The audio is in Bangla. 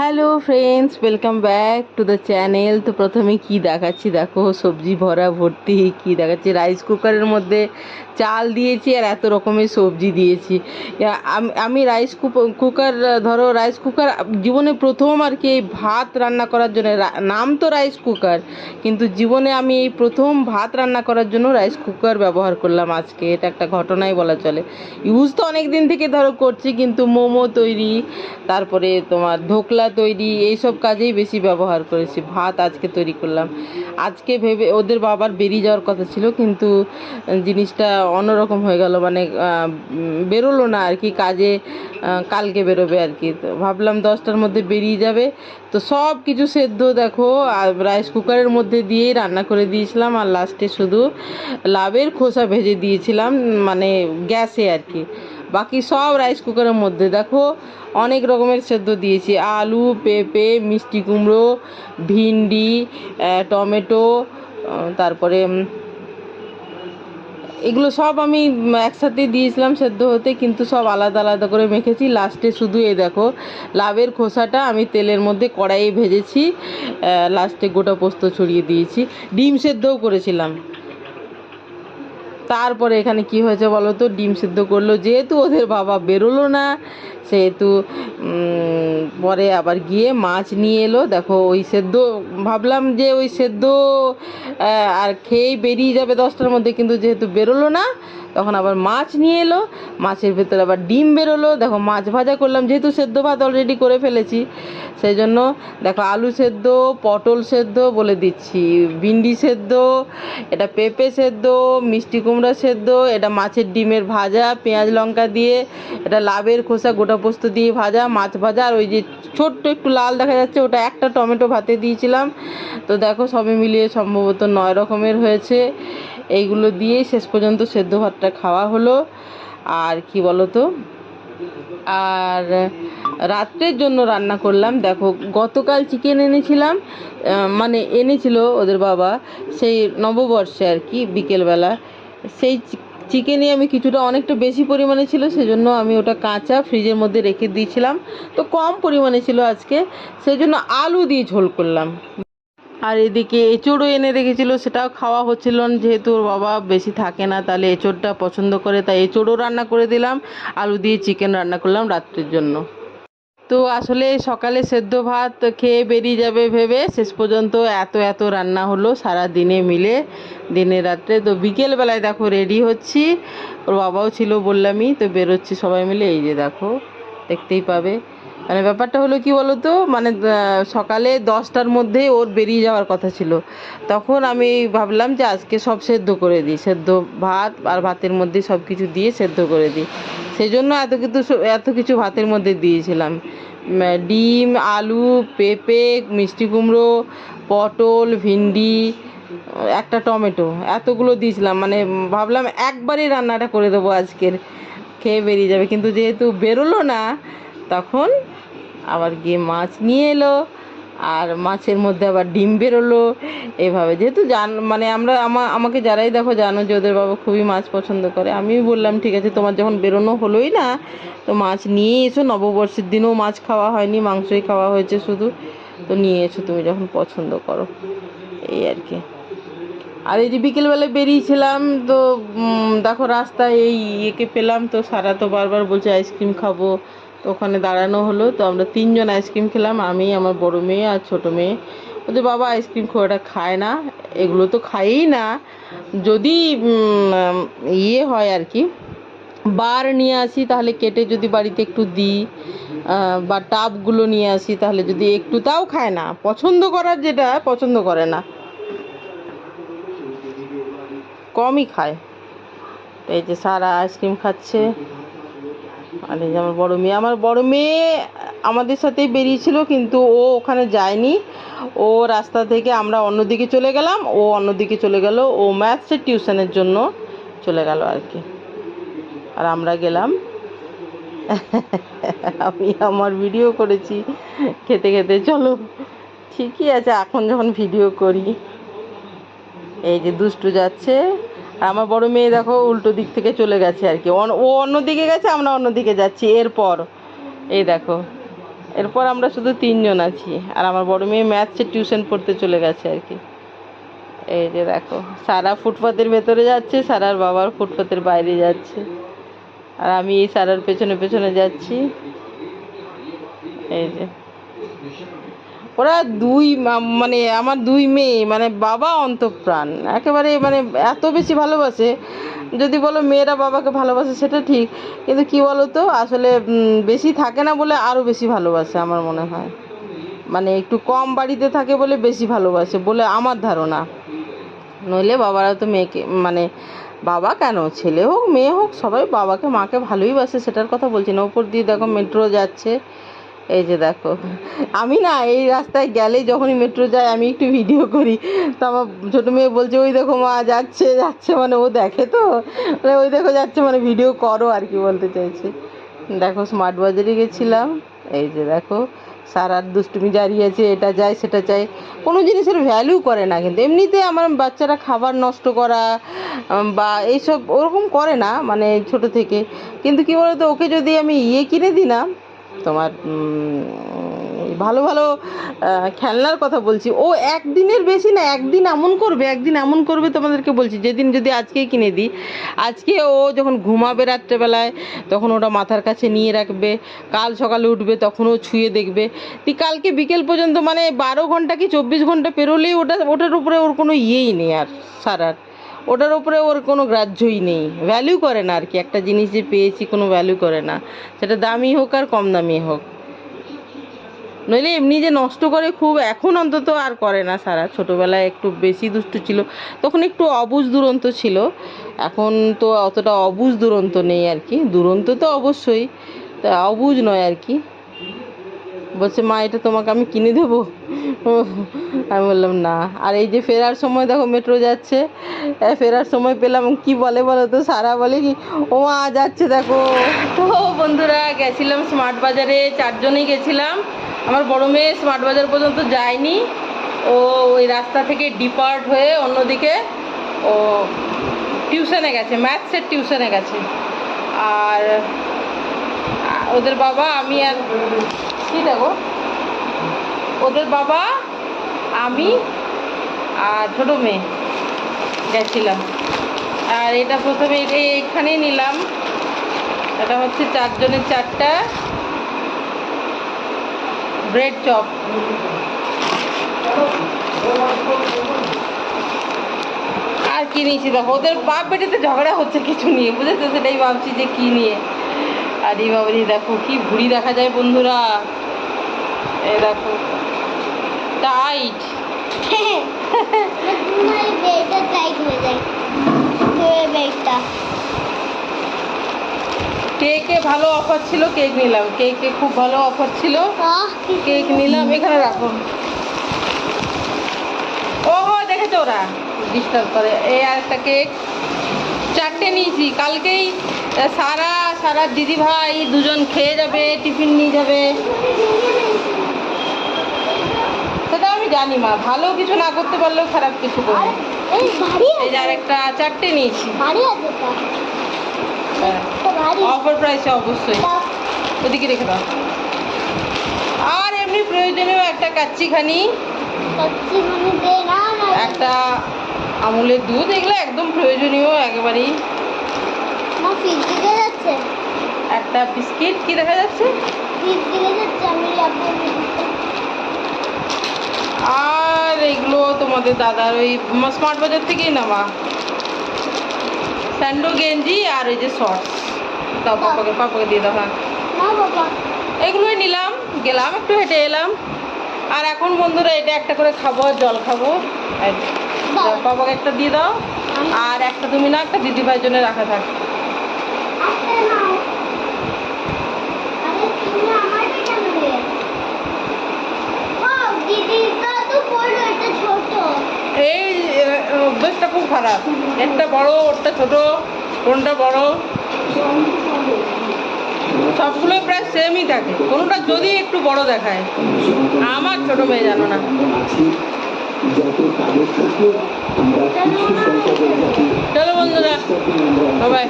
Hello friends welcome back to the channel তো প্রথমে কি দেখাচ্ছি? দেখো, সবজি ভরা, ভর্তি, কি দেখাচ্ছি? রাইস কুকারের মধ্যে চাল দিয়েছি আর এত রকমের সবজি দিয়েছি। আমি রাইস কুকার ধরো রাইস কুকার জীবনে প্রথম আর কি এই ভাত রান্না করার জন্য নাম তো রাইস কুকার কিন্তু জীবনে আমি এই প্রথম ভাত রান্না করার জন্য রাইস কুকার ব্যবহার করলাম আজকে। এটা একটা ঘটনাই বলা চলে। ইউজ তো অনেক দিন থেকে ধরো করছি, কিন্তু মোমো তৈরি, তারপরে তোমার ধোকলা তৈরি, এইসব কাজেই বেশি ব্যবহার করেছি। ভাত আজকে তৈরি করলাম। আজকে ভেবে ওদের বাবার বেরিয়ে যাওয়ার কথা ছিল, কিন্তু জিনিসটা অন্যরকম হয়ে গেল। মানে বেরোলো না আর কি, কাজে কালকে বেরোবে আর কি। তো ভাবলাম দশটার মধ্যে বেরিয়ে যাবে। তো সব কিছু সেদ্ধ, দেখো রাইস কুকারের মধ্যে দিয়েই রান্না করে দিয়েছিলাম। আর লাস্টে শুধু লাভের খোসা ভেজে দিয়েছিলাম মানে গ্যাসে আর কি। বাকি সব রাইস কুকারের মধ্যে। দেখো, অনেক রকমের সেদ্ধ দিয়েছি। আলু, পেঁপে, মিষ্টি কুমড়ো, ভিন্ডি টমেটো তারপরে এগুলো সব আমি একসাথে দিয়েছিলাম সেদ্ধ হতে, কিন্তু সব আলাদা আলাদা করে মেখেছি। লাস্টে শুধু এই দেখো লাভের খোসাটা আমি তেলের মধ্যে কড়াইয়ে ভেজেছি। লাস্টে গোটা পোস্ত ছড়িয়ে দিয়েছি। ডিম সেদ্ধও করেছিলাম। তারপরে এখানে কি হয়েছে বলো তো? ডিম সিদ্ধ করল। যেহেতু ওদের বাবা বেরোলো না, সেহেতু পরে আবার গিয়ে মাছ নিয়ে এলো। দেখো, ওই সেদ্ধ, ভাবলাম যে ওই সেদ্ধ আর খেয়েই বেরিয়ে যাবে দশটার মধ্যে, কিন্তু যেহেতু বেরোলো না তখন আবার মাছ নিয়ে এলো, মাছের ভেতরে আবার ডিম বেরোলো। দেখো মাছ ভাজা করলাম, যেহেতু সেদ্ধ ভাত অলরেডি করে ফেলেছি সেই জন্য দেখো আলু সেদ্ধ, পটল সেদ্ধ বলে দিচ্ছি, ভিন্ডি সেদ্ধ, এটা পেঁপে সেদ্ধ, মিষ্টি কুমড়া সেদ্ধ, এটা মাছের ডিমের ভাজা, পেঁয়াজ লঙ্কা দিয়ে, এটা লাভের খোসা, গোটা পোস্ত দিয়ে ভাজা, মাছ ভাজা, আর ওই যে ছোট্ট একটু লাল দেখা যাচ্ছে, ওটা একটা টমেটো ভাতে দিয়েছিলাম। তো দেখো সবে মিলিয়ে সম্ভবত নয় রকমের হয়েছে। এইগুলো দিয়েই শেষ পর্যন্ত সেদ্ধ ভাতটা খাওয়া হলো। আর কি বলো তো আর রাত্রের জন্য রান্না করলাম, দেখো, গতকাল চিকেন এনেছিলাম মানে এনেছিল ওদের বাবা, সেই নববর্ষে আর কি, বিকেলবেলা। সেই চিকেনই আমি কিছুটা অনেকটা বেশি পরিমাণে ছিল, সেজন্য আমি ওটা কাঁচা ফ্রিজের মধ্যে রেখে দিয়েছিলাম। তো কম পরিমাণে ছিল আজকে সেই জন্য আলু দিয়ে ঝোল করলাম। আর এদিকে এঁচোড়ও এনে রেখেছিল, সেটাও খাওয়া হচ্ছিল না, যেহেতু ওর বাবা বেশি থাকে না, তাহলে এঁচোড়টা পছন্দ করে, তাই এঁচোড়ও রান্না করে দিলাম, আলু দিয়ে চিকেন রান্না করলাম রাত্রির জন্য। তো আসলে সকালে সেদ্ধ ভাত খেয়ে বেরিয়ে যাবে ভেবে শেষ পর্যন্ত এত এত রান্না হলো সারা দিনে মিলে, দিনে রাত্রে। তো বিকেলবেলায় দেখো রেডি হচ্ছি, ওর বাবাও ছিল বললামই, তো বেরোচ্ছি সবাই মিলে, এই যে দেখো, দেখতেই পাবে। মানে ব্যাপারটা হলো কি বলো তো মানে সকালে দশটার মধ্যে ওর বেরিয়ে যাওয়ার কথা ছিল। তখন আমি ভাবলাম যে আজকে সব সেদ্ধ করে দিই। সেদ্ধ ভাত আর ভাতের মধ্যে সব কিছু দিয়ে সেদ্ধ করে দিই। সেই জন্য এত কিছু এত কিছু ভাতের মধ্যে দিয়েছিলাম। ডিম, আলু, পেঁপে, মিষ্টি কুমড়ো, পটল, ভিন্ডি, একটা টমেটো, এতগুলো দিয়েছিলাম। মানে ভাবলাম একবারই রান্নাটা করে দেবো আজকের। খেয়ে বেরিয়ে যাবে। কিন্তু যেহেতু বেরোলো না, তখন আবার গিয়ে মাছ নিয়ে এলো, আর মাছের মধ্যে আবার ডিম বেরোলো। এভাবে যেহেতু জান মানে আমরা, আমা, আমাকে যারাই দেখো জানো যে ওদের বাবা খুবই মাছ পছন্দ করে। আমিও বললাম, ঠিক আছে, তোমার যখন বেরোনো হলোই না, তো মাছ নিয়ে এসো। নববর্ষের দিনেও মাছ খাওয়া হয়নি, মাংসই খাওয়া হয়েছে শুধু। তো নিয়ে এসো, তুমি যখন পছন্দ করো। এই আর কি। আর এই যে বিকেলবেলায় বেরিয়েছিলাম, তো দেখো রাস্তায় এই একে পেলাম, তো সারা তো বারবার বলছে, আইসক্রিম খাব তো ওখানে দাঁড়ানো হলো। তো আমরা তিনজন আইসক্রিম খেলাম, আমি, আমার বড় মেয়ে আর ছোট মেয়ে। ওদের বাবা, আইসক্রিম খুব একটা খায় না, এগুলো তো খায়ই না। যদি ইয়ে হয় আর কি, বার নিয়ে আসি, তাহলে কেটে যদি বাড়িতে একটু দিই বা টাবগুলো নিয়ে আসি, তাহলে যদি একটু, তাও খায় না। পছন্দ করার যেটা, পছন্দ করে না। কমই খায়। এই যে সারা আইসক্রিম খাচ্ছে। আর এই যে আমার বড় মেয়ে। আমার বড় মেয়ে আমাদের সাথেই বেরিয়েছিল, কিন্তু ও ওখানে যায়নি। ও রাস্তা থেকে আমরা অন্যদিকে চলে গেলাম। ও অন্যদিকে চলে গেল। ও ম্যাথসের টিউশনের জন্য চলে গেল আর কি। আর আমরা গেলাম। আমি আমার ভিডিও করেছি। খেতে খেতে, চলো। ঠিকই আছে, এখন যখন ভিডিও করি। এই যে দুষ্টু যাচ্ছে। আমার বড় মেয়ে দেখো উল্টো দিক থেকে চলে গেছে আর কি। ও অন্য দিকে গেছে, আমরা অন্য দিকে যাচ্ছি। এরপর, এই দেখো। এরপর আমরা শুধু তিনজন আছি। আর আমার বড় মেয়ে ম্যাথসের টিউশন পড়তে চলে গেছে আর কি। এই যে দেখো, সারা ফুটপাতের ভেতরে যাচ্ছে, সারার বাবার ফুটপাতের বাইরে যাচ্ছে। আর আমি এই সারার পেছনে পেছনে যাচ্ছি। এই যে। ওরা দুই মানে আমার দুই মেয়ে মানে বাবা অন্তঃপ্রাণ। একেবারে মানে এত বেশি ভালোবাসে, যদি বলো মেয়েরা বাবাকে ভালোবাসে সেটা ঠিক, কিন্তু কি বলো তো আসলে বেশি থাকে না বলে আরও বেশি ভালোবাসে আমার মনে হয়। মানে একটু কম বাড়িতে থাকে বলে বেশি ভালোবাসে বলে আমার ধারণা। নইলে বাবারা তো মেয়েকে মানে বাবা কেন? ছেলে হোক, মেয়ে হোক, সবাই বাবাকে, মাকে ভালোই বাসে, সেটার কথা বলছি না। ওপর দিয়ে দেখো মেট্রো যাচ্ছে। এই যে দেখো, আমি না এই রাস্তায় গেলেই যখনই মেট্রো যায়, আমি একটু ভিডিও করি। তো আমার ছোটো মেয়ে বলছে, ওই দেখো মা যাচ্ছে যাচ্ছে মানে ও দেখে তো? মানে ওই দেখো যাচ্ছে মানে ভিডিও করো আর কি, বলতে চাইছে। দেখো স্মার্ট বাজারে গেছিলাম। এই যে দেখো, সারার দুষ্টুমি জারি আছে, এটা চাই সেটা চাই কোনো জিনিসের ভ্যালু করে না, কিন্তু এমনিতে আমার বাচ্চারা খাবার নষ্ট করা বা এইসব ওরকম করে না মানে ছোট থেকে। কিন্তু কি বলতো, ওকে যদি আমি ইয়ে কিনে না তোমার ভালো ভালো খেলনার কথা বলছি। ও একদিনের বেশি না, একদিন এমন করবে, একদিন এমন করবে তোমাদেরকে বলছি। যেদিন যদি আজকেই কিনে দিই, আজকে ও যখন ঘুমাবে রাত্রেবেলায়, তখন ওটা মাথার কাছে নিয়ে রাখবে। কাল সকালে উঠবে, তখন ও ছুঁয়ে দেখবে। তুই কালকে বিকেল পর্যন্ত মানে বারো ঘণ্টা কি চব্বিশ ঘণ্টা পেরোলেই ওটা, ওটার উপরে ওর কোনো ইয়েই নেই আর সারার। ওটার উপরে ওর কোনো গ্রাহ্যই নেই। ভ্যালু করে না আর কি, একটা জিনিস যে পেয়েছি কোনো ভ্যালু করে না। সেটা দামি হোক আর কম দামি হোক। নইলে এমনি যে নষ্ট করে খুব এখন অন্তত আর করে না সারা। ছোটোবেলায় একটু বেশি দুষ্টু ছিল, তখন একটু অবুজ দুরন্ত ছিল। এখন তো অতটা অবুজ দুরন্ত নেই আর কি। দুরন্ত তো অবশ্যই, তা অবুজ নয় আর কি। বলছে, মা, এটা তোমাকে আমি কিনে দেবো? আমি বললাম, না। আর এই যে ফেরার সময় দেখো মেট্রো যাচ্ছে ফেরার সময় পেলাম, কি বলে বলো তো, সারা বলে কি, ও মা, যাচ্ছে দেখো। তো বন্ধুরা, গেছিলাম স্মার্ট বাজারে, চারজনেই গেছিলাম। আমার বড় মেয়ে স্মার্ট বাজার পর্যন্ত যায়নি। ও ওই রাস্তা থেকে ডিপার্ট হয়ে অন্যদিকে, ও টিউশনে গেছে ম্যাথসের টিউশনে গেছে। আর ওদের বাবা, আমি আর কি দেখো? ওদের বাবা, আমি আর ছোটো মেয়ে গেছিলাম। আর এটা প্রথমে এখানেই নিলাম। এটা হচ্ছে চারজনের চারটা ব্রেড চপ। আর কি নিয়েছি দেখো? ওদের বাপ বেটিতে ঝগড়া হচ্ছে কিছু নিয়ে, বুঝেছ? সেটাই ভাবছি যে কি নিয়ে। আর বাবারি দেখো কি ভুড়ি দেখা যায় বন্ধুরা। এই দেখো। টাইট কেকে ভালো অফার ছিল কেক নিলাম। কেকে খুব ভালো অফার ছিল। কেক নিলাম এখানে রাখো। ও হো দেখেছ ওরা? ডিস্টার্ব করে। এই আর একটা কেক চারটে নিয়েছি। কালকেই সারা সারা দিদি ভাই দুজন খেয়ে যাবে টিফিন নিয়ে যাবে। সেটা আমি জানি মা ভালো কিছু না করতে পারলেও খারাপ কিছু করবে এই যে একটা চারটে নিয়েছি। অফার প্রাইসে অবশ্যই। ওদিকে রেখে দাও। আর এমনি প্রয়োজনীয় একটা কাচ্চিখানি। একটা আমুলের দুধ এগুলো একদম প্রয়োজনীয় একেবারেই। যাচ্ছে? একটা বিস্কিট কি দেখা যাচ্ছে? আমি আর এগুলো তোমাদের দাদার ওই স্মার্ট বাজার থেকেই নেওয়া। স্যান্ডো গেঞ্জি আর ওই যে শর্টস দাও পাপাকে পাপাকে দিয়ে দাও হ্যাঁ। এগুলোই নিলাম গেলাম একটু হেঁটে এলাম। আর এখন বন্ধুরা এটা একটা করে খাব জল খাব। বাবাকে একটা দিয়ে দাও। আর একটা তুমি না একটা দিদি ভাইয়ের জন্য রাখা থাক। এই অভ্যেসটা খুব খারাপ। একটা বড়, ওরটা ছোট, কোনটা বড়? সবগুলোই প্রায় সেমই থাকে। কোনোটা যদি একটু বড় দেখায়। আমার ছোট মেয়ে জানো না। চলো বন্ধুরা, সবাই।